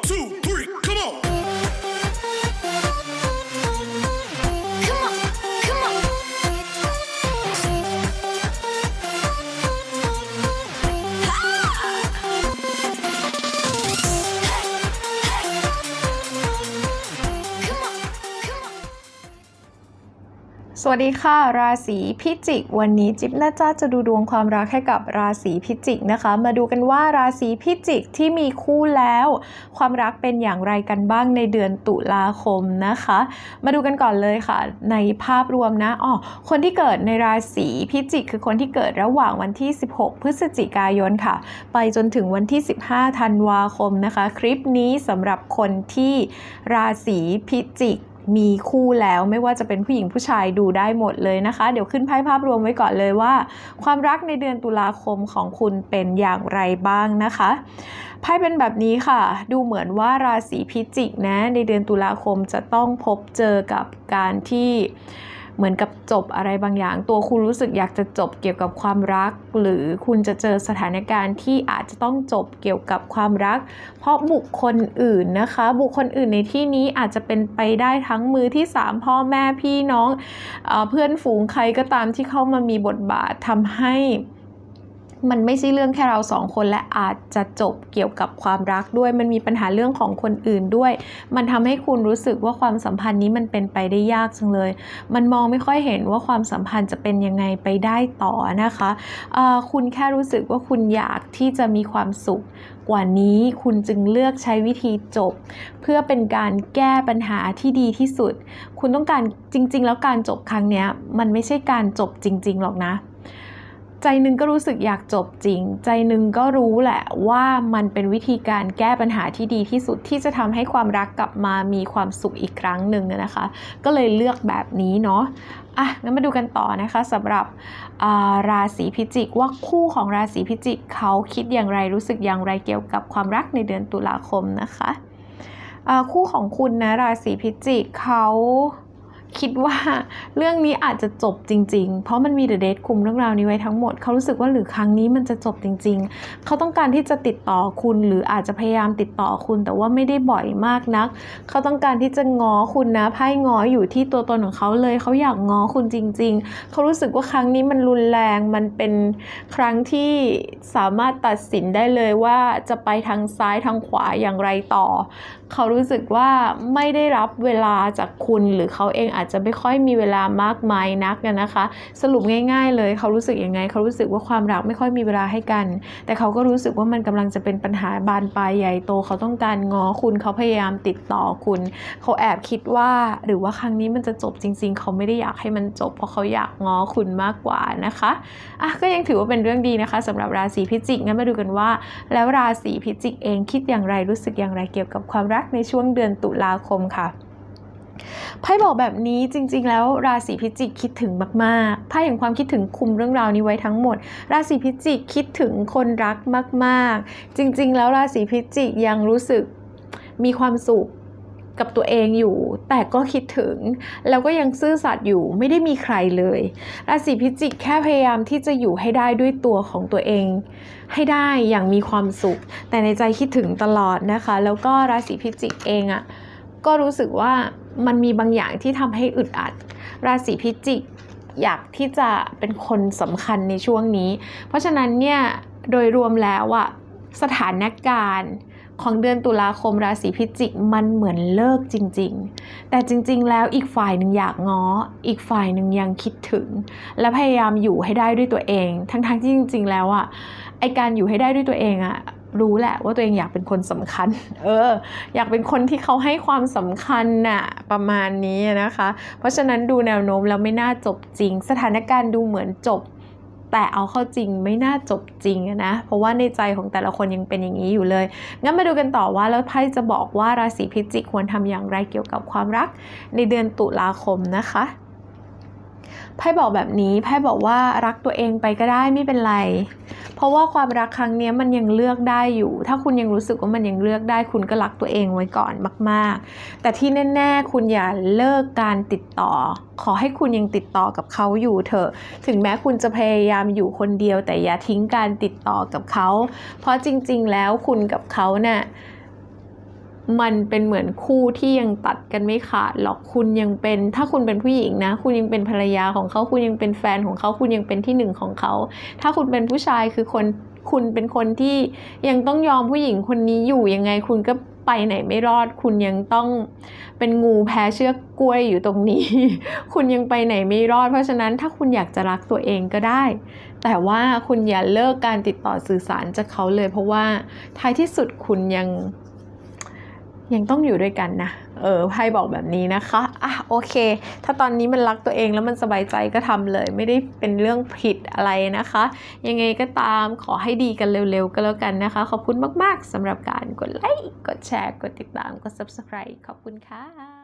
two, สวัสดีค่ะ ราศีพิจิก วันนี้จิ๊บน่าจะจะดูดวงความรักให้กับราศีพิจิกนะคะ มาดูกันว่าราศีพิจิกที่มีคู่แล้ว ความรักเป็นอย่างไรกันบ้างในเดือนตุลาคมนะคะ มาดูกันก่อนเลยค่ะ ในภาพรวมนะอ๋อคนที่เกิดในราศีพิจิก คือคนที่เกิดระหว่างวันที่ 16 พฤศจิกายนค่ะ ไปจนถึงวันที่ 15ธันวาคมนะคะ คลิปนี้สำหรับคนที่ราศีพิจิก มีคู่แล้วไม่ว่าจะเป็นผู้หญิงผู้ชายดูได้หมดเลยนะคะ เดี๋ยวขึ้นไพ่ภาพรวมไว้ก่อนเลยว่า ความรักในเดือนตุลาคมของคุณเป็นอย่างไรบ้างนะคะไพ่เป็นแบบนี้ค่ะ ดูเหมือนว่าราศีพิจิกนะในเดือนตุลาคมจะต้องพบเจอกับการที่ เหมือนกับจบอะไรบางอย่าง ตัวคุณรู้สึกอยากจะจบเกี่ยวกับความรัก หรือคุณจะเจอสถานการณ์ที่อาจจะต้องจบเกี่ยวกับความรัก เพราะบุคคลอื่นนะคะ บุคคลอื่นในที่นี้อาจจะเป็นไปได้ทั้งมือที่ 3 พ่อแม่พี่น้องเอเพื่อนฝูงใครก็ตามที่เข้ามามีบทบาททำให้ มันไม่ใช่เรื่องแค่เราสองคนและอาจจะจบเกี่ยวกับความรักด้วย มันมีปัญหาเรื่องของคนอื่นด้วย มันทำให้คุณรู้สึกว่าความสัมพันธ์นี้มันเป็นไปได้ยากจังเลย มันมองไม่ค่อยเห็นว่าความสัมพันธ์จะเป็นยังไงไปได้ต่อนะคะคุณแค่รู้สึกว่าคุณอยากที่จะมีความสุขกว่านี้คุณจึงเลือกใช้วิธีจบ เพื่อเป็นการแก้ปัญหาที่ดีที่สุด คุณต้องการจริง ๆ แล้วการจบครั้งนี้มันไม่ใช่การจบจริง ๆ หรอกนะ ใจหนึ่งก็รู้สึกอยากจบจริง ใจหนึ่งก็รู้แหละว่ามันเป็นวิธีการแก้ปัญหาที่ดีที่สุดที่จะทำให้ความรักกลับมามีความสุขอีกครั้งหนึ่งนะคะ ก็เลยเลือกแบบนี้เนาะอะงั้นมาดูกันต่อนะคะสำหรับาราศีพิจิกว่าคู่ของราศีพิจิกเขาคิดอย่างไรรู้สึกอย่างไรเกี่ยวกับความรักในเดือนตุลาคมนะคะ คู่ของคุณนะราศีพิจิกเขา คิดว่าเรื่องนี้อาจจะจบจริง ๆ เพราะมันมีเดอะเดทคุมเรื่องราวนี้ไว้ทั้งหมด เขารู้สึกว่าหรือครั้งนี้มันจะจบจริง ๆ เขาต้องการที่จะติดต่อคุณหรืออาจจะพยายามติดต่อคุณ แต่ว่าไม่ได้บ่อยมากนัก เขาต้องการที่จะง้อคุณนะไพ่ง้ออยู่ที่ตัวตนของเขาเลย เขาอยากง้อคุณจริง ๆ เขารู้สึกว่าครั้งนี้มันรุนแรง มันเป็นครั้งที่สามารถตัดสินได้เลยว่าจะไปทางซ้ายทางขวาอย่างไรต่อ เขารู้สึกว่าไม่ได้รับเวลาจากคุณหรือเขาเองอาจจะไม่ค่อยมีเวลามากมายนักนะคะ สรุปง่าย ๆ เลยเขารู้สึกยังไง เขารู้สึกว่าความรักไม่ค่อยมีเวลาให้กัน แต่เขาก็รู้สึกว่ามันกำลังจะเป็นปัญหาบานปลายใหญ่โตเขาต้องการง้อคุณเขาพยายามติดต่อคุณ เขาแอบคิดว่าหรือว่าครั้งนี้มันจะจบจริง ๆ เขาไม่ได้อยากให้มันจบ เพราะเขาอยากง้อคุณมากกว่านะคะอะก็ยังถือว่าเป็นเรื่องดีนะคะสำหรับราศีพิจิกงั้นมาดูกันว่า แล้วราศีพิจิกเองคิดอย่างไรรู้สึกอย่างไรเกี่ยวกับความรักในช่วงเดือนตุลาคมค่ะ ไพ่บอกแบบนี้จริง ๆ แล้วราศีพิจิกคิดถึงมากๆไพ่แห่งความคิดถึงคุมเรื่องราวนี้ไว้ทั้งหมด ราศีพิจิกคิดถึงคนรักมาก ๆ จริง ๆ แล้วราศีพิจิกยังรู้สึกมีความสุขกับตัวเองอยู่ แต่ก็คิดถึง แล้วก็ยังซื่อสัตย์อยู่ไม่ได้มีใครเลย ราศีพิจิกแค่พยายามที่จะอยู่ให้ได้ด้วยตัวของตัวเอง ให้ได้อย่างมีความสุข แต่ในใจคิดถึงตลอดนะคะ แล้วก็ราศีพิจิกเองอะ่ะ ก็รู้สึกว่ามันมีบางอย่างที่ทำให้อึดอัด ราศีพิจิกอยากที่จะเป็นคนสำคัญในช่วงนี้ เพราะฉะนั้นเนี่ยโดยรวมแล้วอะสถานการณ์ของเดือนตุลาคมราศีพิจิกมันเหมือนเลิกจริง ๆ แต่จริง ๆ แล้วอีกฝ่ายหนึ่งอยากง้อ อีกฝ่ายหนึ่งยังคิดถึง และพยายามอยู่ให้ได้ด้วยตัวเอง ทั้งๆที่จริง ๆ แล้วอะ ไอการอยู่ให้ได้ด้วยตัวเองอะรู้แหละว่าตัวเองอยากเป็นคนสำคัญ เออ อยากเป็นคนที่เขาให้ความสำคัญน่ะประมาณนี้นะคะ เพราะฉะนั้นดูแนวโน้มแล้วไม่น่าจบจริง สถานการณ์ดูเหมือนจบ แต่เอาเข้าจริงไม่น่าจบจริงนะ เพราะว่าในใจของแต่ละคนยังเป็นอย่างนี้อยู่เลย งั้นมาดูกันต่อว่าแล้วไพ่จะบอกว่าราศีพิจิกควรทำอย่างไรเกี่ยวกับความรัก ในเดือนตุลาคมนะคะ ไพ่บอกแบบนี้ไพ่บอกว่ารักตัวเองไปก็ได้ไม่เป็นไร เพราะว่าความรักครั้งนี้มันยังเลือกได้อยู่ ถ้าคุณยังรู้สึกว่ามันยังเลือกได้ คุณก็รักตัวเองไว้ก่อนมาก ๆ แต่ที่แน่ ๆ คุณอย่าเลิกการติดต่อ ขอให้คุณยังติดต่อกับเขาอยู่เถอะ ถึงแม้คุณจะพยายามอยู่คนเดียว แต่อย่าทิ้งการติดต่อกับเขา เพราะจริง ๆ แล้วคุณกับเขาเนี่ย มันเป็นเหมือนคู่ที่ยังตัดกันไม่ขาดหรอกคุณยังเป็น ถ้าคุณเป็นผู้หญิงนะ คุณยังเป็นภรรยาของเขา คุณยังเป็นแฟนของเขา คุณยังเป็นที่หนึ่งของเขา ถ้าคุณเป็นผู้ชายคือคนคุณเป็นคนที่ยังต้องยอมผู้หญิงคนนี้อยู่ยังไงคุณก็ไปไหนไม่รอด คุณยังต้องเป็นงูแพ้เชือกกล้วยอยู่ตรงนี้ คุณยังไปไหนไม่รอด เพราะฉะนั้นถ้าคุณอยากจะรักตัวเองก็ได้ แต่ว่าคุณอย่าเลิกการติดต่อสื่อสารจากเขาเลย เพราะว่าท้ายที่สุดคุณยัง ยังต้องอยู่ด้วยกันนะ เออไพ่บอกแบบนี้นะคะ อะโอเค ถ้าตอนนี้มันรักตัวเองแล้วมันสบายใจก็ทำเลย ไม่ได้เป็นเรื่องผิดอะไรนะคะ ยังไงก็ตามขอให้ดีกันเร็วๆก็แล้วกันนะคะ ขอบคุณมากๆสำหรับการกดไลค์ กดแชร์ กดติดตาม กด subscribe ขอบคุณค่ะ